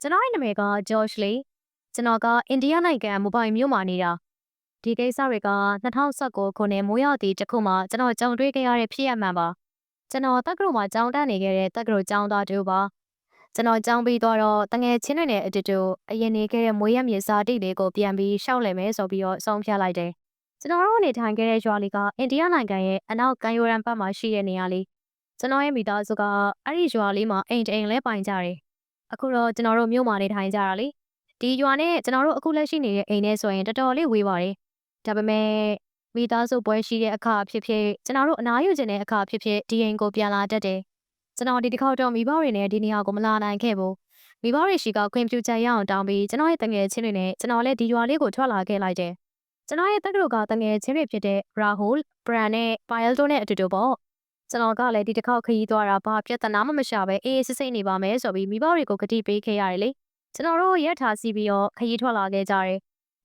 ကျွန်တော်ရဲ့နာမည်က George လေးကျွန်တော်ကအိန္ဒိယနိုင်ငံမူပိုင်မြို့မှာနေတာဒီကိစ္စတွေက2019ခုနှစ်မိုးရောက်သည့်တစ်ခုမှကျွန်တော်ကြုံတွေ့ခဲ့ရတဲ့ဖြစ်ရပ်မှန်ပါကျွန်တော်တက္ကသိုလ်မှာကျောင်းတက်နေခဲ့တဲ့တက္ကသိုလ်ကျောင်းသားတူပါကျွန်တော်ကျောင်းပြီးတော့တငယ်ချင်းတွေနဲ့အတူတူအရင်နေခဲ့တဲ့မွေးရမြေစာတိလေးကိုပြန်ပြီးရှောက်လည်မယ်ဆိုပြီးတော့ဆုံးဖြတ်လိုက်တယ်ကျွန်တော်တို့နေထိုင်ခဲ့တဲ့ရွာလေးကအိန္ဒိယနိုင်ငံရဲ့အနောက်ကမ်းရိုးတန်းဘက်မှာရှိတဲ့နေရာလေးကျွန်တော်ရဲ့မိသားစုကအဲ့ဒီရွာလေးမှာအိမ်တိမ်လဲပိုင်ကြတယ် အခုတော့ကျွန်တော်တို့မြို့မှာနေထိုင်ကြတာလေဒီရွာနဲ့ကျွန်တော်တို့အခုလက်ရှိနေတဲ့အိမ်နဲ့ဆိုရင်တော်တော်လေးဝေးပါတယ်ဒါပေမဲ့မိသားစုပွဲရှိတဲ့အခါဖြစ်ဖြစ်ကျွန်တော်တို့အနားယူခြင်းတဲ့အခါဖြစ်ဖြစ်ဒီအိမ်ကိုပြန်လာတတ်တယ်ကျွန်တော်ဒီတစ်ခေါက်တော့မိဘတွေနဲ့ဒီနေရာကိုမလာနိုင်ခဲ့ဘူးမိဘတွေရှိကခွင့်ပြုချက်ရအောင်တောင်းပြီးကျွန်တော်ရဲ့တငယ်ချင်းတွေနဲ့ကျွန်တော်လည်းဒီရွာလေးကိုထွက်လာခဲ့လိုက်တယ်ကျွန်တော်ရဲ့တက္ကသိုလ်ကတငယ်ချင်းတွေဖြစ်တဲ့ Rahul, Brand နဲ့ Payal တို့နဲ့အတူတူပေါ့ ကျွန်တော်ကလည်းဒီတစ်ခေါက်ခရီးသွားတာဘာပြဿနာမှမရှာပဲအေးအေးဆေးဆေးနေပါမယ်ဆိုပြီးမိဘတွေကိုကတိပေးခဲ့ရတယ်လေကျွန်တော်တို့ရက်ထားစီးပြီးတော့ခရီးထွက်လာခဲ့ကြတယ်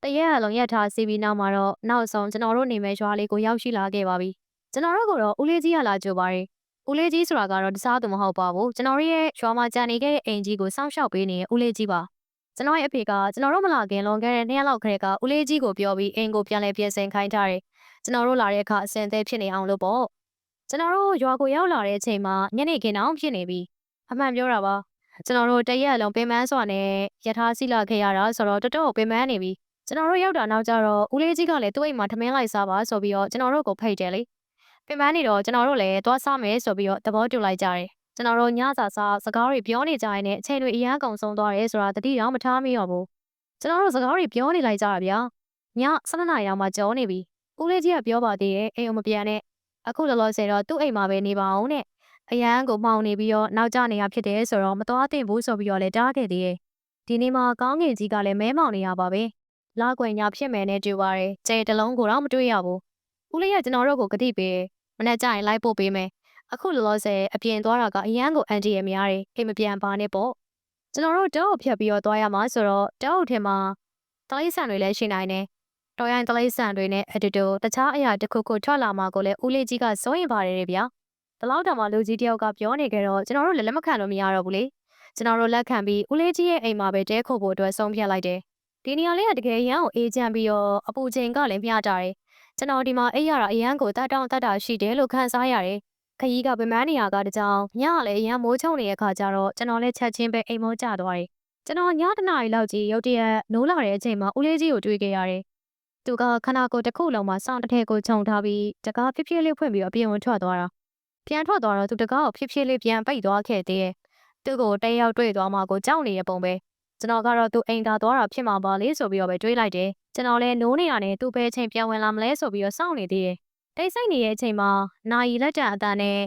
တရက်အလုံးရက်ထားစီးပြီးနောက်မှာတော့နောက်ဆုံးကျွန်တော်တို့နေမဲ့ရွာလေးကိုရောက်ရှိလာခဲ့ပါပြီကျွန်တော်တို့ကတော့ဦးလေးကြီးကလာကြိုပါတယ်ဦးလေးကြီးဆိုတာကတော့တစားသူမဟုတ်ပါဘူးကျွန်တော်တို့ရဲ့ရွာမှာကြံနေခဲ့တဲ့အိမ်ကြီးကိုစောင့်ရှောက်ပေးနေတဲ့ဦးလေးကြီးပါကျွန်တော်ရဲ့အဖေကကျွန်တော်တို့မလာခင်လွန်ခဲ့တဲ့နှစ်ရက်လောက်ခရဲကဦးလေးကြီးကိုပြောပြီးအိမ်ကိုပြန်လဲပြင်ဆင်ခိုင်းထားတယ်ကျွန်တော်တို့လာတဲ့အခါအစင်သေးဖြစ်နေအောင်လို့ပေါ့ ကျွန်တော်တို့ရွာကိုရောက်လာတဲ့အချိန်မှာညနေခင်းအောင်ဖြစ်နေပြီအမှန်ပြောတာပါကျွန်တော်တို့တရက်အလုံးပင်ပန်းစွာနဲ့ရထားစီးလာခဲ့ရတာဆိုတော့တော်တော်ပင်ပန်းနေပြီကျွန်တော်တို့ရောက်တာနောက်ကျတော့ဦးလေးကြီးကလည်းသူ့အိမ်မှာထမင်းလိုက်စားပါဆိုပြီးတော့ကျွန်တော်တို့ကိုဖိတ်တယ်လေပင်ပန်းနေတော့ကျွန်တော်တို့လည်းသွားစားမယ်ဆိုပြီးတော့သဘောတူလိုက်ကြတယ်ကျွန်တော်တို့ညစာစားစကားတွေပြောနေကြရင်လည်းအချိန်တွေအရန်ကုန်ဆုံးသွားတယ်ဆိုတာတတိတော့မထားမိတော့ဘူးကျွန်တော်တို့စကားတွေပြောနေလိုက်ကြတာဗျာည7နာရီလောက်မှကြောနေပြီဦးလေးကြီးကပြောပါသေးတယ်အိမ်အောင်မပြန်နဲ့ အခုလောလောဆယ်တော့သူ့အိမ်မှာပဲနေပါအောင်နဲ့အရန်ကိုမှောင်နေပြီးတော့နောက်ကျနေရဖြစ်တယ်ဆိုတော့မတော်သင့်ဘူးဆိုပြီးတော့လည်းတားခဲ့သေးတယ်ဒီနေ့မှာကောင်းငင်ကြီးကလည်းမဲမောင်နေရပါပဲလာကွယ်ညာဖြစ်မယ်နဲ့ကြိုပါတယ်ကျဲတလုံးကိုတော့မတွေ့ရဘူးဦးလေးကကျွန်တော်တို့ကိုဂတိပေးမနေ့ကျရင်လိုက်ပို့ပေးမယ်အခုလောလောဆယ်အပြင်သွားတာကအရန်ကိုအန်တီရဲ့များတယ်အိမ်မပြန်ပါနဲ့ပေါ့ကျွန်တော်တို့တောအုပ်ဖြတ်ပြီးတော့သွားရမှာဆိုတော့တောအုပ်ထဲမှာတလိဆန်တွေလည်းရှိနိုင်တယ် တော်ရိုင်းတလိဆန်တွေနဲ့အတူတူတခြားအရာတစ်ခုခုထွက်လာမှာကိုလည်းဦးလေးကြီးကစိုးရင်ပါတယ်ဗျာတလောက်တောင်မှလူကြီးတယောက်ကပြောနေကြတော့ကျွန်တော်တို့လည်းလက်မခံလို့မရတော့ဘူးလေကျွန်တော်တို့လက်ခံပြီးဦးလေးကြီးရဲ့အိမ်မှာပဲတဲခုတ်ဖို့အတွက်ဆုံးဖြတ်လိုက်တယ်ဒီနေရာလေးကတကယ်ရန်ကိုအေးချမ်းပြီးတော့အပူချိန်ကလည်းမျှတာတယ်ကျွန်တော်ဒီမှာအိပ်ရတာအရန်ကိုတတ်တောင့်တတ်တာရှိတယ်လို့ခံစားရတယ်ခရီးကဗမန်းနေရကတကြောင်ညကလည်းအရန်မိုးချုံနေတဲ့ခါကျတော့ကျွန်တော်လည်းချက်ချင်းပဲအိမ်မောကျသွားတယ်ကျွန်တော်ညတနာရီလောက်ကြီးရုတ်တရက်နိုးလာတဲ့အချိန်မှာဦးလေးကြီးကိုတွေ့ခဲ့ရတယ် သူကခနာကိုတစ်ခုလုံးမှာစောင့်တစ်ထည်ကိုခြုံထားပြီးတကားဖြည်းဖြည်းလေးဖွင့်ပြီးအပြင်ဝင်ထွက်သွားတာပြန်ထွက်သွားတော့သူတကားကိုဖြည်းဖြည်းလေးပြန်ပိတ်သွားခဲ့သေးတယ်သူ့ကိုတဲရောက်တွေ့သွားမှကိုကြောက်နေတဲ့ပုံပဲကျွန်တော်ကတော့သူအိမ်သာသွားတာဖြစ်မှာပါလေဆိုပြီးတော့ပဲတွေးလိုက်တယ်ကျွန်တော်လည်းနိုးနေရနဲ့သူ့ဘဲအချိန်ပြန်ဝင်လာမလဲဆိုပြီးတော့စောင့်နေသေးတယ်တိတ်ဆိတ်နေတဲ့အချိန်မှာနာယီလက်တံအတန်နဲ့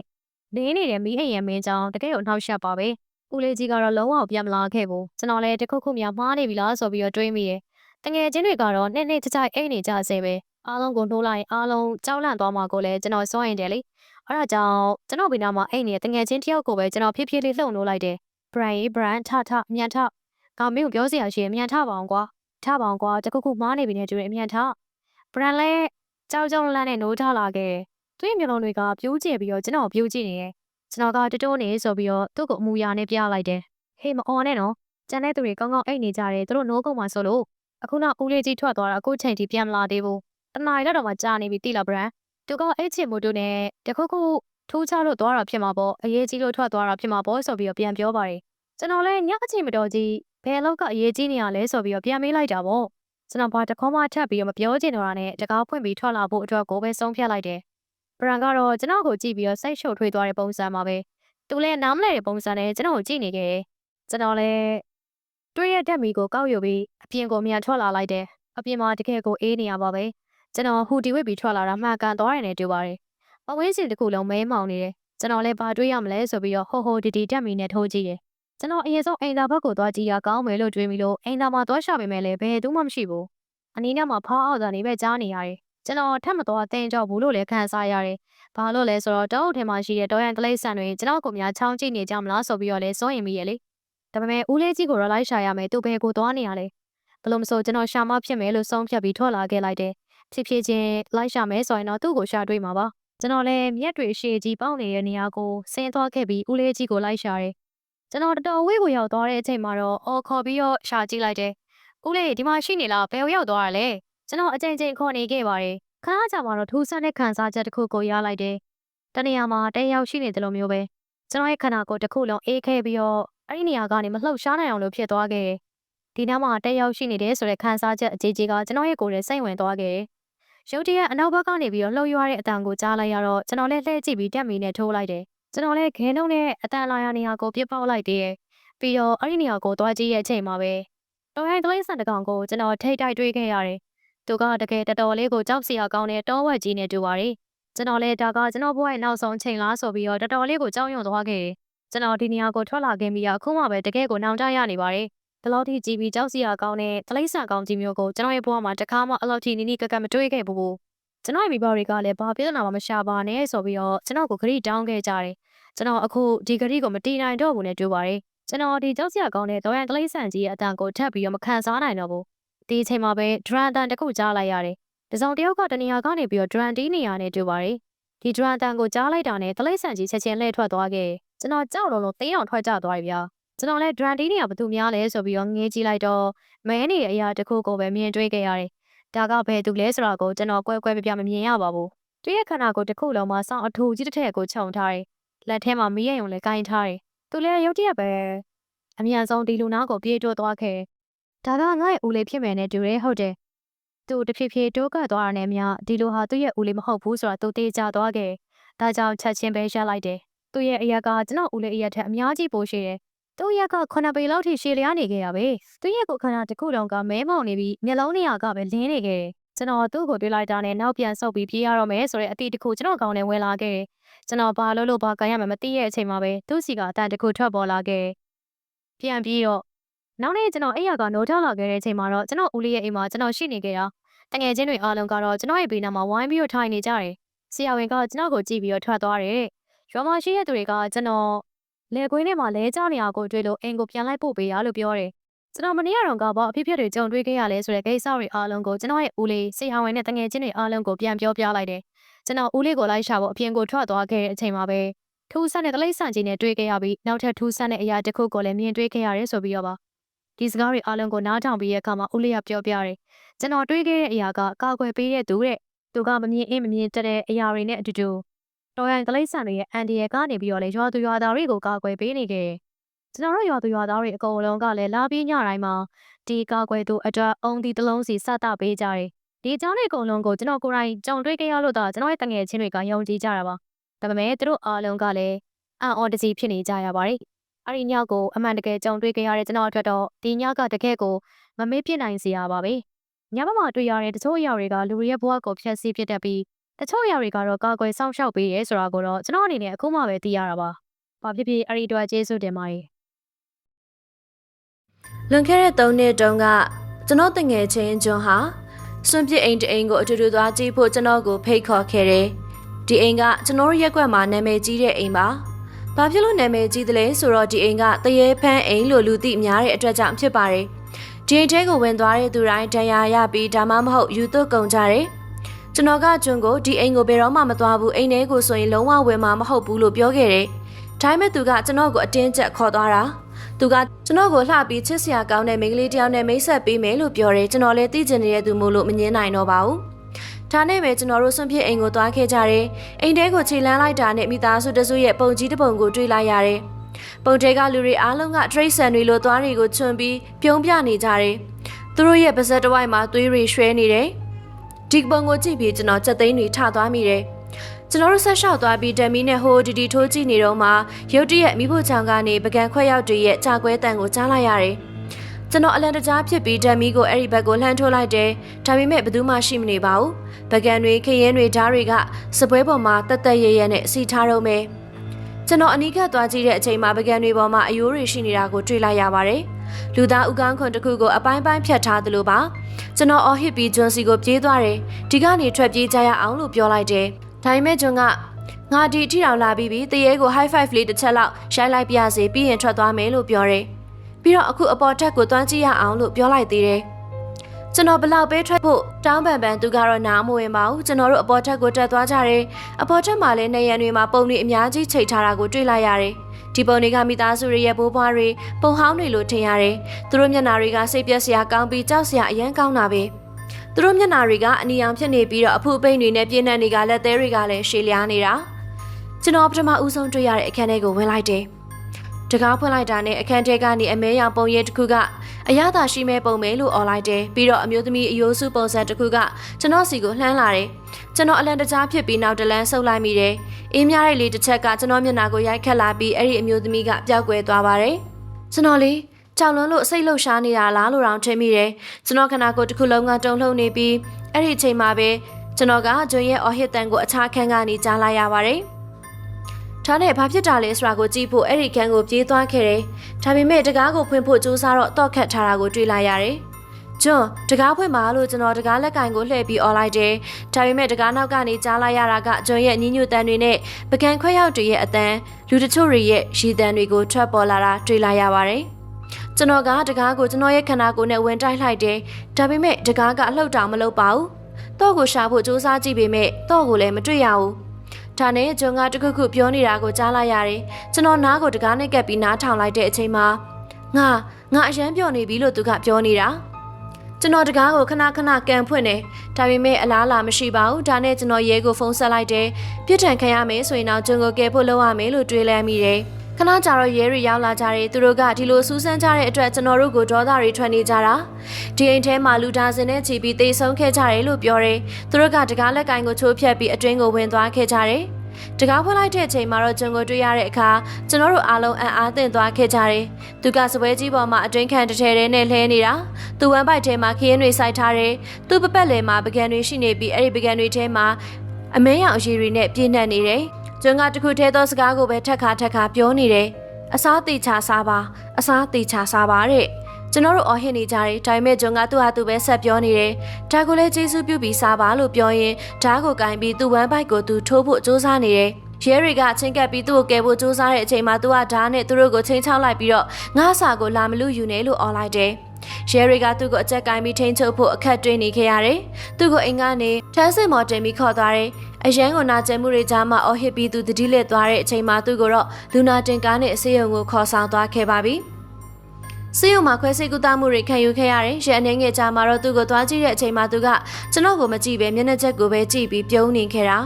နင်းနေတဲ့မိအိမ်ရမင်းကြောင့်တကယ်ကိုနှောက်ယှက်ပါပဲဦးလေးကြီးကတော့လုံးဝပြန်မလာခဲ့ဘူးကျွန်တော်လည်းတခုခုများမှားနေပြီလားဆိုပြီးတော့တွေးမိတယ် တငယ်ချင်းတွေကတော့နှစ်နှစ်ချချိုက်အိတ်နေကြစေပဲအားလုံးကိုနှိုးလိုက်အားလုံးကြောက်လန့်သွားမှာကိုလည်းကျွန်တော်စွန့်ရင်တယ်လေအဲ့ဒါကြောင့်ကျွန်တော်ဘီနာမှာအိတ်နေတဲ့တငယ်ချင်းတယောက်ကိုပဲကျွန်တော်ဖြည်းဖြည်းလေးလှုပ်နှိုးလိုက်တယ် Brian Brian ထထအမြန်ထကောင်မင်းကိုပြောစရာရှိရင်အမြန်ထပါအောင်ကွာထပါအောင်ကွာတခုခုမှားနေပြီနဲ့တူတယ်အမြန်ထ Brian လည်းကြောက်ကြောက်လန့်နဲ့နိုးထလာခဲ့သူ့ရဲ့မျက်လုံးတွေကပြိုးကျပြီးတော့ကျွန်တော်ပြိုးကြည့်နေတယ်ကျွန်တော်ကတတိုးနေဆိုပြီးတော့သူ့ကိုအမူအရာနဲ့ပြလိုက်တယ်ဟေးမအော်နဲ့နော်ကျန်တဲ့သူတွေကောင်းကောင်းအိတ်နေကြတယ်သူတို့နိုးကုန်မှဆိုလို့ အခုနောက်ဦးလေးကြီးထွက်သွားတာအခုချိန်ထိပြန်မလာသေးဘူးတနားရီတော့မှကြာနေပြီတိလာဗရန်သူကအဲ့ချင်မို့တို့နဲ့တခုခုထိုးချလို့သွားတာဖြစ်မှာပေါ့အရေးကြီးလို့ထွက်သွားတာဖြစ်မှာပေါ့ဆိုပြီးတော့ပြန်ပြောပါတယ်ကျွန်တော်လည်းညအချိန်မတော်ကြီးဘယ်လောက်ကအရေးကြီးနေရလဲဆိုပြီးတော့ပြန်မေးလိုက်တာပေါ့ကျွန်တော်ဘာတခေါမှထပ်ပြီးတော့မပြောချင်တော့တာနဲ့တကားဖွင့်ပြီးထွက်လာဖို့အတွက်ကိုပဲဆုံးဖြတ်လိုက်တယ်ဗရန်ကတော့ကျွန်တော်ကိုကြည့်ပြီးတော့စိတ်ရှုပ်ထွေးသွားတဲ့ပုံစံပါပဲသူလည်းနားမလဲတဲ့ပုံစံနဲ့ကျွန်တော်ကိုကြည့်နေခဲ့တယ်ကျွန်တော်လည်း တွေ့ရတဲ့မီကိုကောက်ယူပြီးအပြင်ကိုမြန်ထွက်လာလိုက်တယ်။အပြင်မှာတကယ်ကိုအေးနေရပါပဲ။ကျွန်တော်ဟူတီဝစ်ပြီးထွက်လာတာမှန်ကန်သွားတယ်နဲ့တူပါတယ်။ပဝင်းစီတစ်ခုလုံးမဲမောင်နေတယ်။ကျွန်တော်လည်းဘာတွေးရမလဲဆိုပြီးတော့ဟိုဟိုတီတီတက်မီနဲ့ထိုးကြည့်တယ်။ကျွန်တော်အရင်ဆုံးအိမ်သာဘက်ကိုသွားကြည့်ရကောင်းမယ်လို့တွေးမိလို့အိမ်သာမှာသွားရှာပေမဲ့လည်းဘယ်သူမှမရှိဘူး။အနည်းနဲ့မှဖောင်းအောက်သာနေပဲကြားနေရတယ်။ကျွန်တော်ထပ်မသွားတင်ကြောက်ဘူးလို့လည်းခံစားရတယ်။ဘာလို့လဲဆိုတော့တောအုပ်ထဲမှာရှိတဲ့တောရန်ကလေးဆန်တွေကျွန်တော်ကိုများချောင်းကြည့်နေကြမလားဆိုပြီးတော့လည်းစိုးရင်မိရဲ့လေ။ ဒါပေမဲ့ဦးလေးကြီးကိုတော့လိုက်ရှာရမယ်သူဘယ်ကိုသွားနေရလဲဘလို့မဆိုကျွန်တော်ရှာမဖြစ်မယ်လို့ဆုံးဖြတ်ပြီးထွက်လာခဲ့လိုက်တယ်ဖြစ်ဖြစ်ချင်းလိုက်ရှာမယ်ဆိုရင်တော့သူ့ကိုရှာတွေ့မှာပါကျွန်တော်လည်းမျက်တွေရှေ့ကြီးပေါက်နေတဲ့နေရာကိုဆင်းသွားခဲ့ပြီးဦးလေးကြီးကိုလိုက်ရှာတယ်ကျွန်တော်တော်တော်ဝေးကိုရောက်သွားတဲ့အချိန်မှာတော့အော်ခေါ်ပြီးတော့ရှာကြည့်လိုက်တယ်။ဦးလေးဒီမှာရှိနေလားဘယ်ကိုရောက်သွားတာလဲ။ကျွန်တော်အချိန်ချင်းခေါ်နေခဲ့ပါတယ်။ခဏကြာမှတော့ထူးဆန်းတဲ့ခံစားချက်တစ်ခုကိုရလိုက်တယ်။တနေရာမှာတဲရောက်ရှိနေတယ်လို့မျိုးပဲ။ကျွန်တော်ရဲ့ခန္ဓာကိုယ်တစ်ခုလုံးအေးခဲပြီးတော့ အဲ့ဒီနေရာကနေမလှုပ်ရှားနိုင်အောင်လို့ဖြစ်သွားခဲ့တယ်။ဒီနောက်မှာတဲရောက်ရှိနေတယ်ဆိုတဲ့ခံစားချက်အကြီးကြီးကကျွန်တော်ရဲ့ကိုယ်ထဲစိတ်ဝင်သွားခဲ့တယ်။ရုတ်တရက်အနောက်ဘက်ကနေပြီးတော့လှုပ်ရွားတဲ့အတန်ကိုကြားလိုက်ရတော့ကျွန်တော်လည်းလှည့်ကြည့်ပြီးတက်မီနဲ့ထိုးလိုက်တယ်။ကျွန်တော်လည်းခဲနှုံးနဲ့အတန်လာရနေရာကိုပြစ်ပေါက်လိုက်သေးတယ်။ပြီးတော့အဲ့ဒီနေရာကိုသွားကြည့်ရဲ့အချိန်မှာပဲတော်ရိုင်းကလေးဆန်တကောင်ကိုကျွန်တော်ထိတ်တိုက်တွေ့ခဲ့ရတယ်။သူကတကယ်တော်တော်လေးကိုကြောက်စရာကောင်းတဲ့တောဝက်ကြီးနဲ့တူပါတယ်။ကျွန်တော်လည်းဒါကကျွန်တော်ဘဝရဲ့နောက်ဆုံးချိန်လားဆိုပြီးတော့တော်တော်လေးကိုကြောက်ရွံ့သွားခဲ့တယ်။ ကျွန်တော်ဒီနေရာကိုထွက်လာခဲ့ပြီးတော့အခုမှပဲတကယ်ကိုနှောင်တရနေပါတယ်။ဒီလောက်ထိကြည်ပြီးကြောက်စရာကောင်းတဲ့တလိမ့်ဆန်ကောင်းကြီးမျိုးကိုကျွန်တော်ရဲ့ဘဝမှာတစ်ခါမှအလောက်ထိနီးနီးကပ်ကပ်မတွေ့ခဲ့ဘူး။ကျွန်တော်ရဲ့မိဘတွေကလည်းဘာပြဿနာမှမရှာပါနဲ့ဆိုပြီးတော့ကျွန်တော်ကိုဂရိတောင်းခဲ့ကြတယ်။ကျွန်တော်အခုဒီဂရိကိုမတီးနိုင်တော့ဘူးနဲ့တွေ့ပါတယ်။ကျွန်တော်ဒီကြောက်စရာကောင်းတဲ့ဒေါ်ရန်တလိမ့်ဆန်ကြီးရဲ့အတန်ကိုထပ်ပြီးတော့မခံစားနိုင်တော့ဘူး။ဒီအချိန်မှာပဲဒရန်တန်တစ်ခုကြားလိုက်ရတယ်။ဒီဆောင်တယောက်ကတနေရာကနေပြီးတော့ဒရန်တီးနေရနဲ့တွေ့ပါတယ်။ဒီဒရန်တန်ကိုကြားလိုက်တာနဲ့တလိမ့်ဆန်ကြီးချက်ချင်းလှည့်ထွက်သွားခဲ့။ ကျွန်တော်ကြောက်လုံးလုံးတင်းအောင်ထွက်ကြသွားပြီဗျာ။ကျွန်တော်လည်းဒရန်တီးနေရဘသူများလဲဆိုပြီးတော့ငေးကြည့်လိုက်တော့မဲနေတဲ့အရာတစ်ခုကိုပဲမြင်တွေ့ခဲ့ရတယ်။ဒါကဘယ်သူလဲဆိုတာကိုကျွန်တော်ကွဲကွဲပြပြမမြင်ရပါဘူး။သူရဲ့ခန္ဓာကိုယ်တစ်ခုလုံးမှာစောင်းအထူကြီးတစ်ထက်ကိုခြုံထားတယ်။လက်ထဲမှာမီးရုံလည်းကင်ထားတယ်။သူလည်းရုတ်တရက်ပဲအမြန်ဆုံးဒီလူနာကိုပြေးတိုးသွားခဲ့။ဒါကငါ့ရဲ့ဦးလေးဖြစ်မယ်နဲ့တူတယ်ဟုတ်တယ်။သူတဖြည်းဖြည်းတိုးကပ်သွားတာနဲ့မြဒီလူဟာသူ့ရဲ့ဦးလေးမဟုတ်ဘူးဆိုတာသူသိကြသွားခဲ့။ဒါကြောင့်ချက်ချင်းပဲရပ်လိုက်တယ်။ သူ့ရဲ့အရက်ကကျွန်တော်ဦးလေးအရက်ထက်အများကြီးပိုရှိတယ်။သူ့ရက်ကခုနှစ်ပေလောက်ထိရှည်လျားနေခဲ့ရပဲ။သူ့ရဲ့ကိုယ်ခန္ဓာတစ်ခုလုံးကမဲမောင်နေပြီးမျက်လုံးနေရာကပဲလင်းနေခဲ့တယ်။ကျွန်တော်သူ့ကိုတွေ့လိုက်တာနဲ့နောက်ပြန်ဆုပ်ပြီးပြေးရတော့မယ်ဆိုတဲ့အတိတစ်ခုကျွန်တော်ကောင်းနဲ့ဝင်လာခဲ့တယ်။ကျွန်တော်ဘာလို့လို့ဘာကန်ရမှမသိရဲ့အချိန်မှာပဲသူ့စီကအတန်တစ်ခုထွက်ပေါ်လာခဲ့တယ်။ပြန်ပြီးတော့နောက်နေ့ကျွန်တော်အဲ့ရကနိုးထောက်လာခဲ့တဲ့အချိန်မှာတော့ကျွန်တော်ဦးလေးရဲ့အိမ်မှာကျွန်တော်ရှိနေခဲ့တာ။တငယ်ချင်းတွေအားလုံးကတော့ကျွန်တော်ရဲ့ဘေးနားမှာဝိုင်းပြီးတော့ထိုင်နေကြတယ်။ဆရာဝန်ကကျွန်တော်ကိုကြည့်ပြီးတော့ထွက်သွားတယ်။ ရွာမှာရှိတဲ့သူတွေကကျွန်တော်လေကွင်းထဲမှာလဲကျနေရကိုတွေ့လို့အိမ်ကိုပြန်လိုက်ပို့ပေးရလို့ပြောတယ်။ကျွန်တော်မနေ့ကတော့ကဘာအဖြစ်ဖြစ်တွေကြုံတွေ့ခဲ့ရလဲဆိုတဲ့ကိစ္စတွေအားလုံးကိုကျွန်တော်ရဲ့ဦးလေးဆရာဝန်နဲ့တငယ်ချင်းတွေအားလုံးကိုပြန်ပြောပြလိုက်တယ်။ကျွန်တော်ဦးလေးကိုလိုက်ရှာဖို့အပြင်ကိုထွက်သွားခဲ့တဲ့အချိန်မှာပဲထူးဆန်းတဲ့တလိမ့်ဆန်ကြီးနဲ့တွေ့ခဲ့ရပြီးနောက်ထပ်ထူးဆန်းတဲ့အရာတစ်ခုကိုလည်းမြင်တွေ့ခဲ့ရတယ်ဆိုပြီးတော့ပါဒီစကားတွေအားလုံးကိုနားထောင်ပြီးရဲ့အခါမှာဦးလေးကပြောပြတယ်ကျွန်တော်တွေ့ခဲ့တဲ့အရာကကာကွယ်ပေးတဲ့သူတဲ့သူကမမြင်အင်းမမြင်တတ်တဲ့အရာတွေနဲ့အတူတူ တော်ရန်တလိမ့်ဆန်တွေရဲ့အန်ဒီရဲ့ကနေပြီးတော့လေရွာသူရွာသားတွေကိုကာကွယ်ပေးနေခဲ့တယ်ကျွန်တော်တို့ရွာသူရွာသားတွေအကုန်လုံးကလည်းလာပြီးညတိုင်းမှာဒီကာကွယ်သူအတွက်အုံဒီတစ်လုံးစီစတပေးကြတယ်ဒီအကြောင်းတွေအကုန်လုံးကိုကျွန်တော်ကိုယ်တိုင်ကြုံတွေ့ခဲ့ရလို့တော့ကျွန်တော်ရဲ့တငယ်ချင်းတွေကယုံကြည်ကြတာပါဒါပေမဲ့သူတို့အားလုံးကလည်းအံ့ဩတကြီးဖြစ်နေကြရပါတယ်။အဲ့ဒီညကိုအမှန်တကယ်ကြုံတွေ့ခဲ့ရတဲ့ကျွန်တော်အတွက်တော့ဒီညကတကယ်ကိုမမေ့ပြစ်နိုင်စရာပါပဲ။ညဘက်မှာတွေ့ရတဲ့တချို့အရာတွေကလူတွေရဲ့ဘဝကိုဖျက်ဆီးပစ်တတ်ပြီး တချို့အရာတွေကတော့ကာကွယ်စောင့်ရှောက်ပေးရဲဆိုတာကိုတော့ကျွန်တော်အနေနဲ့အခုမှပဲသိရတာပါ။ဘာဖြစ်ဖြစ်အဲ့ဒီအတွက်ကျေးဇူးတင်ပါတယ်လွန်ခဲ့တဲ့၃နှစ်တုန်းကကျွန်တော်တငယ်ချင်းကျွန်းဟာစွန့်ပစ်အိမ်တအိမ်ကိုအတူတူသွားကြည့်ဖို့ကျွန်တော်ကိုဖိတ်ခေါ်ခဲ့တယ်။ဒီအိမ်ကကျွန်တော်တို့ရက်ကွက်မှာနာမည်ကြီးတဲ့အိမ်ပါ။ဘာဖြစ်လို့နာမည်ကြီးသလဲဆိုတော့ဒီအိမ်ကတရေဖန်းအိမ်လို့လူသိများတဲ့အတွက်ကြောင့်ဖြစ်ပါတယ်။ဒီအိမ်ထဲကိုဝင်သွားတဲ့သူတိုင်းဒဏ်ရာရပြီးဒါမှမဟုတ်ယူသွတ်ကုန်ကြတယ်။ ကျွန်တော်ကကျွန်းကိုဒီအိမ်ကိုဘယ်တော့မှမသွားဘူးအိမ်ထဲကိုဆိုရင်လုံးဝဝင်မှာမဟုတ်ဘူးလို့ပြောခဲ့တယ်။ဒါပေမဲ့သူကကျွန်တော်ကိုအတင်းကျပ်ခေါ်သွားတာ။သူကကျွန်တော်ကိုလှပြီးချစ်စရာကောင်းတဲ့မိန်းကလေးတစ်ယောက်နဲ့မိတ်ဆက်ပေးမယ်လို့ပြောတယ်ကျွန်တော်လည်းသိကျင်နေတဲ့သူမို့လို့မငင်းနိုင်တော့ပါဘူး။ဒါနဲ့ပဲကျွန်တော်တို့ဆွန့်ပစ်အိမ်ကိုသွားခဲ့ကြတယ်။အိမ်ထဲကိုခြေလန်းလိုက်တာနဲ့မိသားစုတစုရဲ့ပုံကြီးတစ်ပုံကိုတွေ့လိုက်ရတယ်။ပုံတဲကလူတွေအားလုံးကတရိတ်ဆန်တွေလိုသွားတွေကိုချွန်ပြီးပြုံးပြနေကြတယ်။သူတို့ရဲ့ပါဇက်တစ်ဝိုက်မှာသွေးတွေရွှဲနေတယ်။ ဒီပုံကိုကြည့်ပြီးကျွန်တော်ချက်သိန်းတွေထသွားမိတယ်။ကျွန်တော်တို့ဆက်လျှောက်သွားပြီးဓမီနဲ့ဟိုဒီဒီထိုးကြည့်နေတော့မှရုတ်တရက်မိဖို့ချောင်ကနေပကံခွက်ရောက်တွေရဲ့ကြာကွဲတန်ကိုကြားလိုက်ရတယ်။ကျွန်တော်အလန်တကြားဖြစ်ပြီးဓမီကိုအဲ့ဒီဘက်ကိုလှမ်းထိုးလိုက်တယ်။ဒါပေမဲ့ဘယ်သူမှရှိမနေပါဘူး။ပကံတွေခရင်တွေဓားတွေကစပွဲပေါ်မှာတက်တက်ရဲရဲနဲ့စီထားတော့မယ်။ ကျွန်တော်အနီးကပ်သွားကြည့်တဲ့အချိန်မှာပကံတွေပေါ်မှာအယိုးတွေရှိနေတာကိုတွေ့လိုက်ရပါတယ်။လူသားဥကန်းခွန်တစ်ခုကိုအပိုင်းပိုင်းဖြတ်ထားသလိုပါ။ကျွန်တော်အော်ဟစ်ပြီးဂျွန်စီကိုပြေးသွားတယ်။ဒီကနေထွက်ပြေးကြရအောင်လို့ပြောလိုက်တယ်။ဒါပေမဲ့ဂျွန်ကငါဒီအထီတော်လာပြီးပြီတရေကို high five လေးတစ်ချက်လောက်ရိုက်လိုက်ပြစေပြီးရင်ထွက်သွားမယ်လို့ပြောတယ်။ပြီးတော့အခုအပေါ်ထက်ကိုတွန်းကြည့်ရအောင်လို့ပြောလိုက်သေးတယ်။ ကျွန်တော်ဘလောက်ပဲထွက်ဖို့တောင်းပန်ပန်သူကတော့နားမဝင်ပါဘူးကျွန်တော်တို့အပေါ်ထက်ကိုတက်သွားကြတယ်အပေါ်ထက်မှာလည်းနေရံတွေမှာပုံတွေအများကြီးချိန်ထားတာကိုတွေ့လိုက်ရတယ်ဒီပုံတွေကမိသားစုတွေရဲ့ဘိုးဘွားတွေပုံဟောင်းတွေလို့ထင်ရတယ်သူတို့မျက်နှာတွေကစိတ်ပြက်စရာကောင်းပြီးကြောက်စရာအယမ်းကောင်းတာပဲသူတို့မျက်နှာတွေကအနီအောင်ဖြစ်နေပြီးတော့အဖူအပိန်တွေနဲ့ပြင်းတဲ့တွေကလက်သေးတွေကလည်းရှည်လျားနေတာကျွန်တော်ပထမဦးဆုံးတွေ့ရတဲ့အခန်းထဲကိုဝင်လိုက်တယ်တကားဖွင့်လိုက်တာနဲ့အခန်းထဲကနေအမဲရောင်ပုံရိပ်တစ်ခုက အရသာရှိမဲ့ပုံပဲလို့អော်လိုက်တယ်ပြီးတော့အမျိုးသမီးအယိုးစုပုံစံတစ်ခုကကျွန်တော်စီကိုလှမ်းလာတယ်ကျွန်တော်အလန်တကြားဖြစ်ပြီးနောက်တလန်းဆုပ်လိုက်မိတယ်အေးမြတဲ့လေတစ်ချက်ကကျွန်တော်မျက်နှာကိုရိုက်ခတ်လာပြီးအဲ့ဒီအမျိုးသမီးကပျောက်ကွယ်သွားပါတယ်ကျွန်တော်လေးကြောက်လွန်းလို့စိတ်လှုပ်ရှားနေတာလားလို့တောင်ထင်မိတယ်ကျွန်တော်ခနာကိုတစ်ခုလုံးကတုံလှုပ်နေပြီးအဲ့ဒီအချိန်မှာပဲကျွန်တော်ကဂျွန်ရဲ့အော်ဟစ်တန်ကိုအခြားခန်းကနေကြားလိုက်ရပါတယ် ဒါနဲ့ဘာဖြစ်တာလဲဆိုတာကိုကြည့်ဖို့အဲ့ဒီခန်းကိုပြေးသွားခဲ့တယ်။ဒါပေမဲ့တကားကိုဖွင့်ဖို့ကြိုးစားတော့တော့ခတ်ထားတာကိုတွေ့လိုက်ရတယ်။ဂျွန်တကားဖွင့်ပါလို့ကျွန်တော်တကားလက်ကင်ကိုလှည့်ပြီးអော်လိုက်တယ်။ဒါပေမဲ့တကားနောက်ကနေကြားလိုက်ရတာကဂျွန်ရဲ့ညီညွတ်တန်တွေနဲ့ပကံခွဲရောက်တွေရဲ့အတန်လူတချို့တွေရဲ့ရီတန်တွေကိုထွက်ပေါ်လာတာတွေ့လိုက်ရပါတယ်။ကျွန်တော်ကတကားကိုကျွန်တော်ရဲ့ခန္ဓာကိုယ်နဲ့ဝင်တိုက်လိုက်တယ်။ဒါပေမဲ့တကားကအလှုပ်တောင်မလုပ်ပါဘူး။တော့ကိုရှာဖို့စူးစမ်းကြည့်ပေမဲ့တော့ကိုလည်းမတွေ့ရဘူး။ ဒါနဲ့ဂျွန်ကတခုခုပြောနေတာကိုကြားလိုက်ရတယ်။ကျွန်တော်နားကိုတကားနဲ့ကပ်ပြီးနားထောင်လိုက်တဲ့အချိန်မှာငါငါအရန်ပြောနေပြီလို့သူကပြောနေတာ။ကျွန်တော်တကားကိုခဏခဏကန်ဖွင့်တယ်။ဒါပေမဲ့အလားလာမရှိပါဘူး။ဒါနဲ့ကျွန်တော်ရဲကိုဖုန်းဆက်လိုက်တယ်။ပြစ်ဒဏ်ခံရမယ်ဆိုရင်တော့ဂျွန်ကိုကယ်ဖို့လုပ်ရမယ်လို့တွေးလဲမိတယ်။ ခဏကြာတော့ရဲတွေရောက်လာကြတယ်သူတို့ကဒီလိုစူးစမ်းကြတဲ့အတွက်ကျွန်တော်တို့ကိုဒေါသတွေထွက်နေကြတာဒီအိမ်ထဲမှာလူဒါစင်နဲ့ချီပြီးတေဆုံးခဲ့ကြတယ်လို့ပြောတယ်သူတို့ကတကားလက်ကင်ကိုချိုးဖြတ်ပြီးအတွင်းကိုဝင်သွားခဲ့ကြတယ်တကားဖွင့်လိုက်တဲ့အချိန်မှာတော့ကျွန်ကိုတွေ့ရတဲ့အခါကျွန်တော်တို့အားလုံးအံ့အားသင့်သွားခဲ့ကြတယ်။သူကစပွဲကြီးပေါ်မှာအတွင်းခံတစ်ထည်ထဲနဲ့လှဲနေတာ။သူဝမ်းပိုက်ထဲမှာခရင်းတွေစိုက်ထားတယ်။သူ့ပပတ်လည်မှာပကံတွေရှိနေပြီးအဲ့ဒီပကံတွေထဲမှာအမဲရောင်အရည်တွေနဲ့ပြည့်နှက်နေတယ်။ ကျွန်ကတခုထဲသောစကားကိုပဲထက်ခါထက်ခါပြောနေတယ်။အစားတေချာစားပါအစားတေချာစားပါတဲ့။ကျွန်တော်တို့အော်ဟစ်နေကြတယ်ဒါပေမဲ့ဂျွန်ကသူ့ဟာသူပဲဆက်ပြောနေတယ်ဒါကိုလည်းကျေးဇူးပြုပြီးစားပါလို့ပြောရင်ဓာတ်ကိုကင်ပြီးသူ့ဝမ်းပိုက်ကိုသူထိုးဖို့စူးစမ်းနေတယ်ရဲတွေကချင်းကပ်ပြီးသူ့ကိုကယ်ဖို့စူးစမ်းတဲ့အချိန်မှာသူကဓာတ်နဲ့သူတို့ကိုချင်းချောက်လိုက်ပြီးတော့ငါးစာကိုလာမလို့ယူနေလို့អော်လိုက်တယ် ရဲတွေကသူ့ကိုအကြက်ကင်ပြီးထိန်းချုပ်ဖို့အခက်တွေ့နေခဲ့ရတယ်။သူ့ကိုအိမ်ကနေထန်းစင်မော်တင်ပြီးခေါ်သွားတယ်။အရန်ကိုနာကျင်မှုတွေကြားမှာအော်ဟစ်ပြီးသူတတိလက်သွားတဲ့အချိန်မှာသူ့ကိုတော့လူနာတင်ကားနဲ့အစေးရုံကိုခေါ်ဆောင်သွားခဲ့ပါပြီ။ဆေးရုံမှာခွဲစိတ်ကူတာမှုတွေခံယူခဲ့ရတယ်။ရန်အနေငယ်ကြာမှာတော့သူ့ကိုသွားကြည့်တဲ့အချိန်မှာသူကကျွန်တော်ကိုမကြည့်ပဲမျက်နှာချက်ကိုပဲကြည့်ပြီးပြုံးနေခဲ့တာ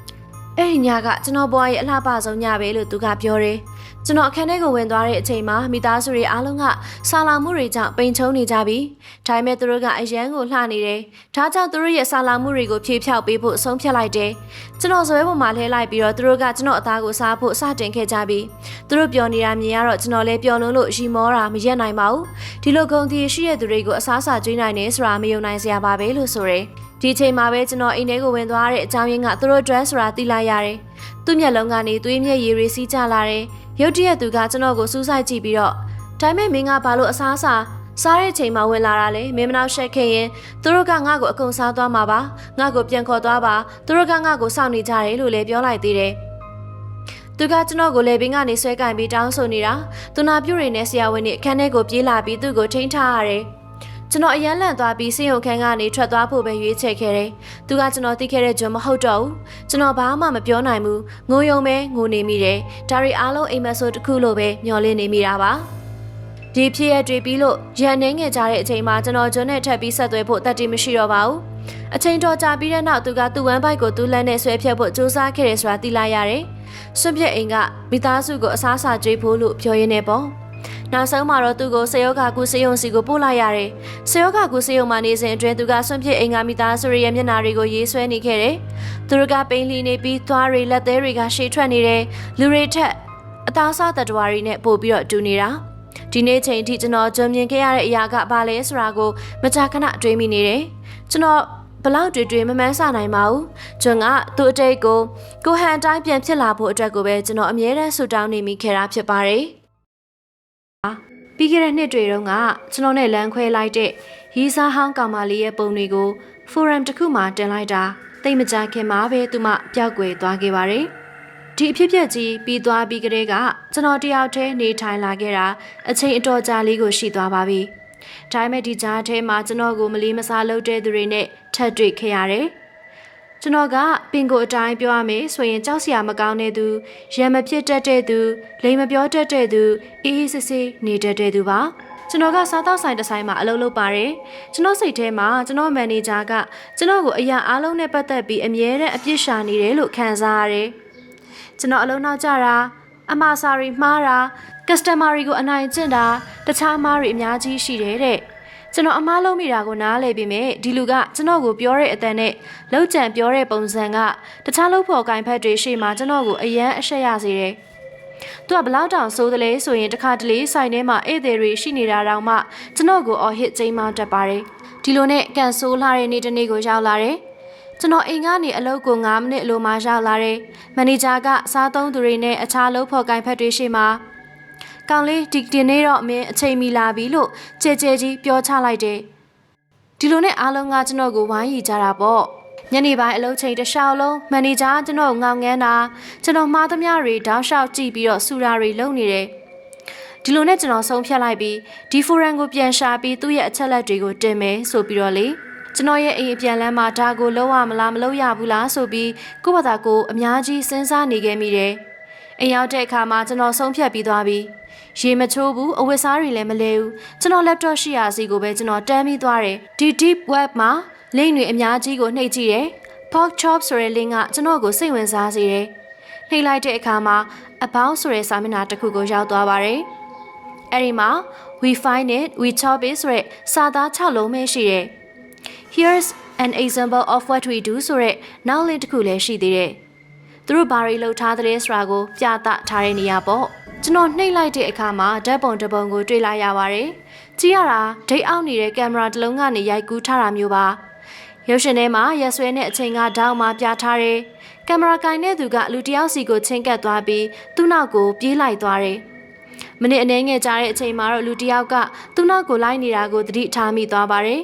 ။အဲ့ဒီညကကျွန်တော်ဘွားရဲ့အလှပဆုံးညပဲလို့သူကပြောတယ်။ ကျွန်တော်အခန်းထဲကိုဝင်သွားတဲ့အချိန်မှာမိသားစုတွေအားလုံးကဆာလာမှုတွေကြောင့်ပိန်ချုံနေကြပြီ။ဒါပေမဲ့သူတို့ကအရန်ကိုလှနေတယ်။ဒါကြောင့်သူတို့ရဲ့ဆာလာမှုတွေကိုဖြေဖြောက်ပေးဖို့ဆုံးဖြတ်လိုက်တယ်။ကျွန်တော်ဇွဲပေါ်မှာလှဲလိုက်ပြီးတော့သူတို့ကကျွန်တော်အသားကိုစားဖို့စတင်ခဲ့ကြပြီ။သူတို့ပြောနေတာမြင်ရတော့ကျွန်တော်လည်းပျော်လွန်းလို့ရီမောတာမရက်နိုင်ပါဘူး။ဒီလိုဂုံတီရှိတဲ့သူတွေကိုအစားအစာကျွေးနိုင်နေဆိုတာမယုံနိုင်စရာပါပဲလို့ဆိုရယ်။ဒီချိန်မှာပဲကျွန်တော်အိမ်ထဲကိုဝင်သွားတဲ့အကြောင်းရင်းကသူတို့ dress ဆိုတာသိလိုက်ရတယ်။ သူ့မျက်လုံးကနေသွေးမျက်ရည်တွေစီးကျလာတယ်။ရုတ်တရက်သူကကျွန်တော်ကိုစူးစိုက်ကြည့်ပြီးတော့ဒါပေမဲ့မင်းကဘာလို့အစားအစာစားတဲ့ချိန်မှာဝင်လာတာလေမင်းမနောက်ရှက်ခင်ရင်သူတို့ကငါ့ကိုအကုန်စားသွားမှာပါငါ့ကိုပြန်ခေါ်သွားပါသူတို့ကငါ့ကိုစောင့်နေကြတယ်လို့လည်းပြောလိုက်သေးတယ်သူကကျွန်တော်ကိုလေဘင်းကနေဆွဲကင်ပြီးတောင်းဆိုနေတာသူနာပြုတ်တွေနဲ့ဆရာဝန်တွေအခန်းထဲကိုပြေးလာပြီးသူ့ကိုထိန်းထားရတယ် ကျွန်တော်အရန်လန့်သွားပြီးစင်ရုံခန်းကနေထွက်သွားဖို့ပဲရွေးချယ်ခဲ့တယ်။သူကကျွန်တော်သိခဲ့တဲ့ဂျွန်မဟုတ်တော့ဘူး။ကျွန်တော်ဘာမှမပြောနိုင်ဘူး။ငိုယုံပဲငိုနေမိတယ်။ဒါရီအားလုံးအိမ်မက်ဆိုတစ်ခုလိုပဲမျောလင်းနေမိတာပါ။ဒီဖြစ်ရတွေ့ပြီးလို့ရန်နေငယ်ကြတဲ့အချိန်မှာကျွန်တော်ဂျွန်နဲ့ထပ်ပြီးဆက်သွဲဖို့တတ်တည်မရှိတော့ပါဘူး။အချိန်တော်ကြာပြီးတဲ့နောက်သူကသူ့ဝမ်းပိုက်ကိုသူ့လက်နဲ့ဆွဲဖြတ်ဖို့ကြိုးစားခဲ့တယ်ဆိုတာသိလိုက်ရတယ်။စွန့်ပြစ်အိမ်ကမိသားစုကိုအစားအစာကျွေးဖို့လို့ပြောရင်းနဲ့ပေါ့။ နောက်ဆုံးမှာတော့သူ့ကိုစေယောဂကူစေယုံစီကိုပို့လိုက်ရတယ်။စေယောဂကူစေယုံမှာနေစဉ်အတွင်းသူကဆွန့်ပစ်အိမ်ကမိသားစုရဲ့မျက်နှာတွေကိုရေးဆွဲနေခဲ့တယ်။သူတို့ကပိန်လီနေပြီးသွားတွေလက်သေးတွေကရှေ့ထွက်နေတယ်။လူတွေထက်အသားစားတတဝါတွေနဲ့ပို့ပြီးတော့တူနေတာ။ဒီနေ့ချိန်ထိကျွန်တော်ကြုံမြင်ခဲ့ရတဲ့အရာကဘာလဲဆိုတာကိုမကြာခဏတွေးမိနေတယ်။ကျွန်တော်ဘလောက်တွေတွေမမှန်းဆနိုင်ပါဘူး။ကျွန်ကသူ့အတိတ်ကိုကိုဟန်တိုင်းပြန်ဖြစ်လာဖို့အတွက်ကိုပဲကျွန်တော်အမြဲတမ်းဆူတောင်းနေမိခဲ့တာဖြစ်ပါတယ်။ ပြီးခဲ့တဲ့နှစ်တွေတုန်းကကျွန်တော်နဲ့လမ်းခွဲလိုက်တဲ့ရီစာဟောင်းကောင်မလေးရဲ့ပုံတွေကိုဖိုရမ်တစ်ခုမှတင်လိုက်တာတိတ်မကြခင်မှာပဲသူမပျောက်ကွယ်သွားခဲ့ပါတယ်။ဒီအဖြစ်အပျက်ကြီးပြီးသွားပြီးကတည်းကကျွန်တော်တယောက်တည်းနေထိုင်လာခဲ့တာအချိန်အတော်ကြာလေးကိုရှိသွားပါပြီ။ဒါပေမဲ့ဒီကြားထဲမှာကျွန်တော်ကိုမလီမစားလုပ်တဲ့သူတွေနဲ့ထပ်တွေ့ခဲ့ရတယ်။ ကျွန်တော်ကပင်ကိုအတိုင်းပြောရမယ်ဆိုရင်ကြောက်စရာမကောင်းတဲ့သူရံမဖြစ်တတ်တဲ့သူလိမ်မပြောတတ်တဲ့သူအေးအေးဆေးဆေးနေတတ်တဲ့သူပါကျွန်တော်ကစားတောက်ဆိုင်တစ်ဆိုင်မှာအလုပ်လုပ်ပါတယ်ကျွန်တော်စိတ်ထဲမှာကျွန်တော်မန်နေဂျာကကျွန်တော်ကိုအရာအားလုံးနဲ့ပတ်သက်ပြီးအမြဲတမ်းအပြစ်ရှာနေတယ်လို့ခံစားရတယ်ကျွန်တော်အလုံးနောက်ကြတာအမှားစာတွေမှားတာ customer တွေကိုအနိုင်ကျင့်တာတခြားမားတွေအများကြီးရှိတယ်တဲ့ ကျွန်တော်အမားလုံးမိတာကိုနားလဲပြီးမြဲဒီလူကကျွန်တော်ကိုပြောတဲ့အတန်နဲ့လောက်ကြံပြောတဲ့ပုံစံကတခြားလုပ်ဖို့ကင်ဖက်တွေရှေ့မှာကျွန်တော်ကိုအယမ်းအရှက်ရစေတယ်သူကဘလောက်တောင်ဆိုးတယ်လဲဆိုရင်တခါတလေဆိုင်ထဲမှာဧည့်သည်တွေရှိနေတာတောင်မှကျွန်တော်ကိုအော်ဟစ်ချိန်မှတက်ပါတယ်ဒီလိုနဲ့ကန်ဆိုးလာတဲ့နေ့တစ်နေ့ကိုရောက်လာတယ်ကျွန်တော်အိမ်ကနေအလုပ်ကို9မိနစ်အလိုမှရောက်လာတယ်။မန်နေဂျာကစားသုံးသူတွေနဲ့အခြားလုပ်ဖို့ကင်ဖက်တွေရှိမှာ ကောင်လေးဒီတင်နေတော့အမင်းအချိန်မီလာပြီလို့ကြဲကြဲကြီးပြောချလိုက်တယ်။ဒီလိုနဲ့အားလုံးကကျွန်တော်ကိုဝိုင်းရီကြတာပေါ့။ညနေပိုင်းအလုပ်ချိန်တစ်လျှောက်လုံးမန်နေဂျာကျွန်တော်ငောင်ငန်းတာကျွန်တော်မှားသမျှတွေတောက်လျှောက်ကြည့်ပြီးတော့စူတာတွေလုပ်နေတယ်။ဒီလိုနဲ့ကျွန်တော်ဆုံးဖြတ်လိုက်ပြီးဒီဖိုရန်ကိုပြန်ရှာပြီးသူ့ရဲ့အချက်လက်တွေကိုတင်မယ်ဆိုပြီးတော့လေကျွန်တော်ရဲ့အိမ်အပြန်လမ်းမှာဒါကိုလုံးဝမလားမလုံးရဘူးလားဆိုပြီးကိုယ့်ဘာသာကိုအများကြီးစဉ်းစားနေခဲ့မိတယ်။ အိမ်ရောက်တဲ့အခါမှာကျွန်တော်ဆုံးဖြတ်ပြီးသွားပြီ။ရေမချိုးဘူးအဝတ်စားတွေလည်းမလဲဘူးကျွန်တော် laptop ရှိရာစီကိုပဲကျွန်တော်တန်းပြီးသွားတယ်ဒီ deep web မှာ link တွေအများကြီးကိုနှိပ်ကြည့်တယ် pork chop ဆိုတဲ့ link ကကျွန်တော်ကိုစိတ်ဝင်စားစေတယ်နှိပ်လိုက်တဲ့အခါမှာ about ဆိုတဲ့စာမျက်နှာတစ်ခုကိုရောက်သွားပါတယ်အဲ့ဒီမှာ we find it we chop it ဆိုတဲ့စာသား6လုံးပဲရှိတယ် here's an example of what we do ဆိုတဲ့နောက်လင်းတစ်ခုလည်းရှိသေးတယ် သူတို့ဘာတွေလှုပ်ထားတဲ့ဆိုတာကိုပြသထားတဲ့နေရာပေါ့ကျွန်တော်နှိပ်လိုက်တဲ့အခါမှာဓာတ်ပုံတစ်ပုံကိုတွေ့လိုက်ရပါတယ်ကြည့်ရတာဒိတ်အောက်နေတဲ့ကင်မရာတစ်လုံးကနေရိုက်ကူးထားတာမျိုးပါရုပ်ရှင်ထဲမှာရက်ဆွဲနဲ့အချိန်ကဓာတ်မှပြထားတယ်ကင်မရာကင်တဲ့သူကလူတစ်ယောက်စီကိုချင်းကပ်သွားပြီးသူ့နောက်ကိုပြေးလိုက်သွားတယ်မိနစ်အနည်းငယ်ကြာတဲ့အချိန်မှာတော့လူတစ်ယောက်ကသူ့နောက်ကိုလိုက်နေတာကိုသတိထားမိသွားပါတယ်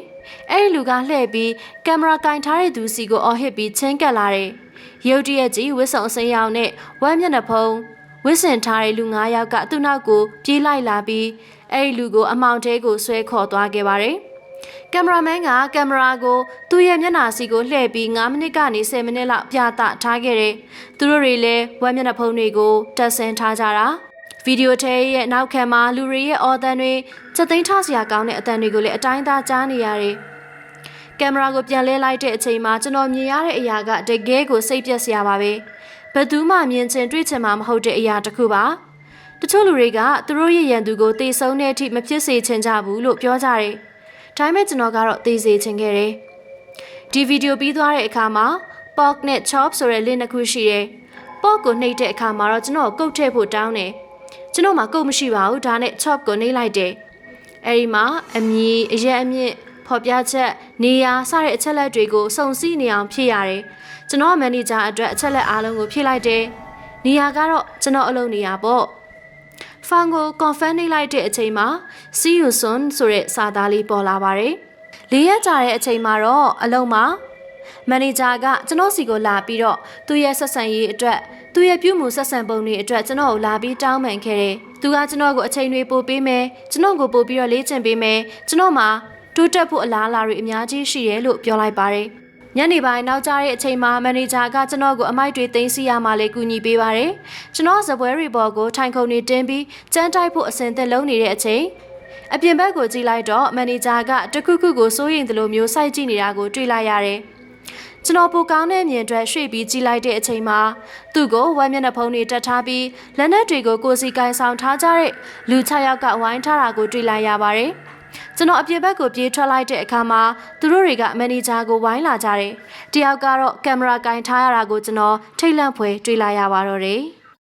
အဲ့ဒီလူကလှည့်ပြီးကင်မရာကင်ထားတဲ့သူစီကိုအော်ဟစ်ပြီးချင်းကပ်လာတယ် ရုတ်တရက်ကြီးဝစ်စုံအစိမ်းရောင်နဲ့ဝမ်းမျက်နှာဖုံးဝစ်စင်ထားတဲ့လူ၅ယောက်ကသူ့နောက်ကိုပြေးလိုက်လာပြီးအဲ့ဒီလူကိုအမောင်တဲကိုဆွဲခေါ်သွားခဲ့ပါတယ်။ကင်မရာမန်ကကင်မရာကိုသူ့ရဲ့မျက်နှာစီကိုလှည့်ပြီး9မိနစ်ကနေ10မိနစ်လောက်ပြသထားခဲ့တယ်။သူတို့တွေလည်းဝမ်းမျက်နှာဖုံးတွေကိုတက်ဆင်ထားကြတာ။ဗီဒီယိုထဲရဲ့နောက်ခံမှာလူတွေရဲ့အော်တန်တွေချက်သိမ်းထားစရာကောင်းတဲ့အတန်တွေကိုလည်းအတိုင်းသားကြားနေရတယ်။ ကင်မရာကိုပြန်လဲလိုက်တဲ့အချိန်မှာကျွန်တော်မြင်ရတဲ့အရာကတကယ်ကိုစိတ်ပျက်စရာပါပဲ။ဘယ်သူမှမြင်ချင်တွေ့ချင်မှမဟုတ်တဲ့အရာတစ်ခုပါ။တချို့လူတွေကသူတို့ရဲ့ရန်သူကိုတေဆုံးတဲ့အထိမဖြစ်စေချင်ကြဘူးလို့ပြောကြတယ်။ဒါပေမဲ့ကျွန်တော်ကတော့တေစေချင်ခဲ့တယ်။ဒီဗီဒီယိုပြီးသွားတဲ့အခါမှာ pork နဲ့ chop ဆိုတဲ့ link တစ်ခုရှိတယ်။ pork ကိုနှိပ်တဲ့အခါမှာတော့ကျွန်တော်ကုတ်ထည့်ဖို့တောင်းတယ်။ကျွန်တော်မှာကုတ်မရှိပါဘူး။ဒါနဲ့ chop ကိုနှိပ်လိုက်တယ်။အဲဒီမှာအမီအရက်အမြင့် ဖော်ပြချက်နေရာစတဲ့အချက်လက်တွေကိုစုံစည်းနေအောင်ဖြည့်ရတယ်။ကျွန်တော်မန်နေဂျာအတွက်အချက်လက်အားလုံးကိုဖြည့်လိုက်တယ်။နေရာကတော့ကျွန်တော်အလုပ်နေရာပေါ့။ဖန်ကို confirm နှိပ်လိုက်တဲ့အချိန်မှာ see you soon ဆိုတဲ့စာသားလေးပေါ်လာပါတယ်။လေးရက်ကြာတဲ့အချိန်မှာတော့အလုံးမှာမန်နေဂျာကကျွန်တော်စီကိုလာပြီးတော့သူ့ရဲ့ဆက်ဆံရေးအတွက်သူ့ရဲ့ပြုမှုဆက်ဆံပုံတွေအတွက်ကျွန်တော်ကိုလာပြီးတောင်းပန်ခဲ့တယ်။သူကကျွန်တော်ကိုအချိန်တွေပို့ပေးမယ်။ကျွန်တော်ကိုပို့ပြီးတော့လေ့ကျင့်ပေးမယ်။ကျွန်တော်မှာ တိုးတက်ဖို့အလားအလာတွေအများကြီးရှိတယ်လို့ပြောလိုက်ပါတယ်။ညနေပိုင်းနောက်ကျတဲ့အချိန်မှာမန်နေဂျာကကျွန်တော်ကိုအမိုက်တွေသိမ်းစီရမှလည်းကူညီပေးပါတယ်။ကျွန်တော်ဇပွဲရီဘော်ကိုထိုင်ခုံနေတင်းပြီးကြမ်းတိုက်ဖို့အစဉ်သက်လုံးနေတဲ့အချိန်အပြင်ဘက်ကိုကြည့်လိုက်တော့မန်နေဂျာကတခုခုကိုစိုးရိမ်သလိုမျိုးစိုက်ကြည့်နေတာကိုတွေ့လိုက်ရတယ်။ကျွန်တော်ပူကောင်းတဲ့မြင်အတွက်ရွှေ့ပြီးကြည့်လိုက်တဲ့အချိန်မှာသူ့ကိုဝမ်းမျက်နှာဖုံးတွေတက်ထားပြီးလက်နက်တွေကိုကိုစီကိုင်ဆောင်ထားကြတဲ့လူ6ယောက်ကဝိုင်းထားတာကိုတွေ့လိုက်ရပါတယ်။ ကျွန်တော်အပြင်ဘက်ကိုပြေးထွက်လိုက်တဲ့အခါမှာသူတို့တွေကမန်နေဂျာကိုဝိုင်းလာကြတယ်။တယောက်ကတော့ကင်မရာကင်ထားရတာကိုကျွန်တော်ထိတ်လန့်ဖွယ်တွေ့လာရပါတော့တယ်။